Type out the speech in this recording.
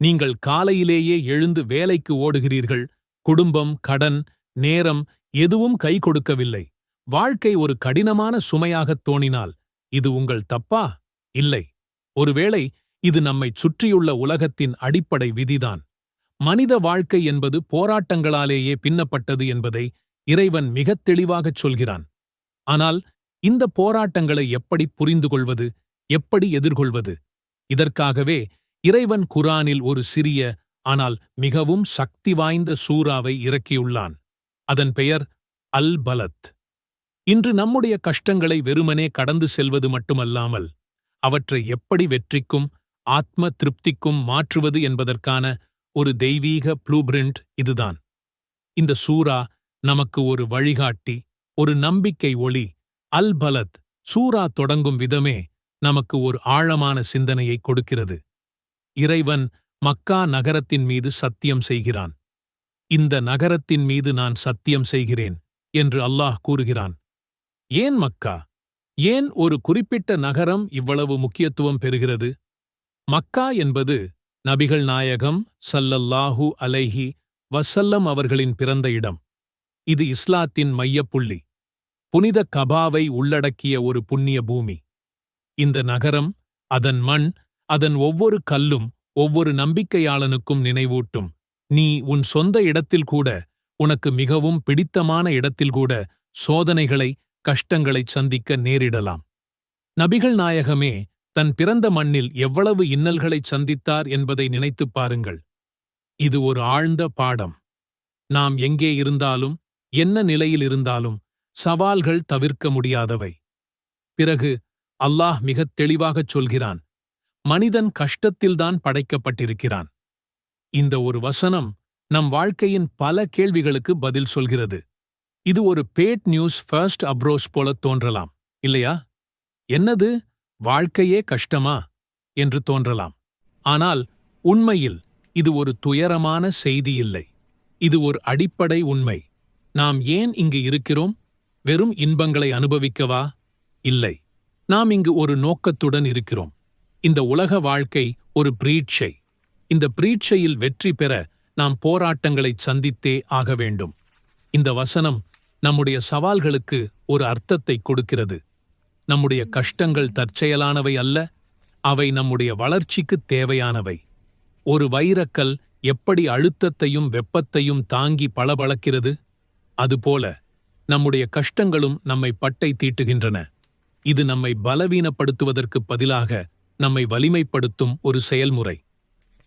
நீங்கள் காலையிலேயே எழுந்து வேலைக்கு ஓடுகிறீர்கள். குடும்பம் கடன் நேரம் எதுவும் கை கொடுக்கவில்லை. வாழ்க்கை ஒரு கடினமான சுமையாகத் தோணினால் இது உங்கள் தப்பா? இல்லை. ஒருவேளை இது நம்மைச் சுற்றியுள்ள உலகத்தின் அடிப்படை விதிதான். மனித வாழ்க்கை என்பது போராட்டங்களாலேயே பின்னப்பட்டது என்பதை இறைவன் மிகத் தெளிவாகச் சொல்கிறான். ஆனால் இந்த போராட்டங்களை எப்படி புரிந்து கொள்வது எப்படி எதிர்கொள்வது? இதற்காகவே இறைவன் குரானில் ஒரு சிறிய ஆனால் மிகவும் சக்தி வாய்ந்த சூறாவை இறக்கியுள்ளான். அதன் பெயர் அல் பலத் இன்று நம்முடைய கஷ்டங்களை வெறுமனே கடந்து செல்வது மட்டுமல்லாமல் அவற்றை எப்படி வெற்றிக்கும் ஆத்ம திருப்திக்கும் மாற்றுவது என்பதற்கான ஒரு தெய்வீக ப்ளூபிரிண்ட் இதுதான். இந்த சூரா நமக்கு ஒரு வழிகாட்டி ஒரு நம்பிக்கை ஒளி. அல் பலத் சூரா தொடங்கும் விதமே நமக்கு ஒரு ஆழமான சிந்தனையை கொடுக்கிறது. இறைவன் மக்கா நகரத்தின் மீது சத்தியம் செய்கிறான். இந்த நகரத்தின் மீது நான் சத்தியம் செய்கிறேன் என்று அல்லாஹ் கூறுகிறான். ஏன் மக்கா? ஏன் ஒரு குறிப்பிட்ட நகரம் இவ்வளவு முக்கியத்துவம் பெறுகிறது? மக்கா என்பது நபிகள் நாயகம் சல்லல்லாஹு அலைஹி வசல்லம் அவர்களின் பிறந்த இடம். இது இஸ்லாத்தின் மையப்புள்ளி. புனித கபாவை உள்ளடக்கிய ஒரு புண்ணிய பூமி. இந்த நகரம் அதன் மண் அதன் ஒவ்வொரு கல்லும் ஒவ்வொரு நம்பிக்கையாளனுக்கும் நினைவூட்டும். நீ உன் சொந்த இடத்தில் கூட உனக்கு மிகவும் பிடித்தமான இடத்தில் கூட சோதனைகளை கஷ்டங்களைச் சந்திக்க நேரிடலாம். நபிகள் நாயகமே தன் பிறந்த மண்ணில் எவ்வளவு இன்னல்களைச் சந்தித்தார் என்பதை நினைத்துப் பாருங்கள். இது ஒரு ஆழ்ந்த பாடம். நாம் எங்கே இருந்தாலும் என்ன நிலையில் இருந்தாலும் சவால்கள் தவிர்க்க முடியாதவை. பிறகு அல்லாஹ் மிகத் தெளிவாகச் சொல்கிறான் மனிதன் கஷ்டத்தில்தான் படைக்கப்பட்டிருக்கிறான். இந்த ஒரு வசனம் நம் வாழ்க்கையின் பல கேள்விகளுக்கு பதில் சொல்கிறது. இது ஒரு பேட் நியூஸ் ஃபர்ஸ்ட் அப்ரோச் போல தோன்றலாம் இல்லையா? என்னது? வாழ்க்கையே கஷ்டமா? என்று தோன்றலாம். ஆனால் உண்மையில் இது ஒரு துயரமான செய்தி இல்லை. இது ஒரு அடிப்படை உண்மை. நாம் ஏன் இங்கு இருக்கிறோம்? வெறும் இன்பங்களை அனுபவிக்கவா? இல்லை. நாம் இங்கு ஒரு நோக்கத்துடன் இருக்கிறோம். இந்த உலக வாழ்க்கை ஒரு பிரீட்சை. இந்த பிரீட்சையில் வெற்றி பெற நாம் போராட்டங்களைச் சந்தித்தே ஆக வேண்டும். இந்த வசனம் நம்முடைய சவால்களுக்கு ஒரு அர்த்தத்தை கொடுக்கிறது. நம்முடைய கஷ்டங்கள் தற்செயலானவை அல்ல அவை நம்முடைய வளர்ச்சிக்கு தேவையானவை. ஒரு வைரக்கல் எப்படி அழுத்தத்தையும் வெப்பத்தையும் தாங்கி பளபளக்கிறது? அதுபோல நம்முடைய கஷ்டங்களும் நம்மை பட்டை தீட்டுகின்றன. இது நம்மை பலவீனப்படுத்துவதற்குப் பதிலாக நம்மை வலிமைப்படுத்தும் ஒரு செயல்முறை.